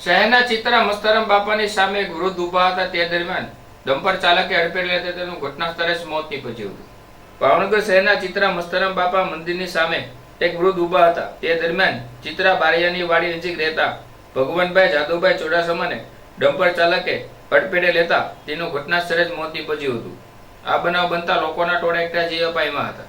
શહેરના ચિત્રા મસ્તરમ બાપાની સામે એક વૃદ્ધ ઊભા હતા તે દરમિયાન ડમ્પર ચાલકે અડફેટ લેતા તેનું ઘટના સ્થળે જ મોત નીપજ્યું હતું. ભાવનગર શહેરના ચિત્રા મસ્તરમ બાપા મંદિરની સામે એક વૃદ્ધ ઊભા હતા. તે દરમિયાન ચિત્રા બારિયાની વાડી નજીક રહેતા ભગવાનભાઈ જાદુભાઈ ચોડાસમાને ડમ્પર ચાલકે અડફેટે લેતા તેનું ઘટના સ્થળે જ મોત નીપજ્યું હતું. આ બનાવ બનતા લોકોના ટોળા એકઠા જે અપાયમાં હતા.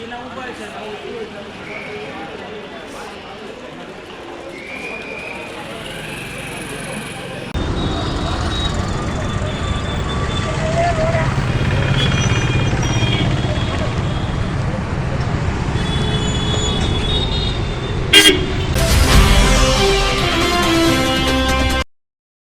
Ina ubah saya tahu itu.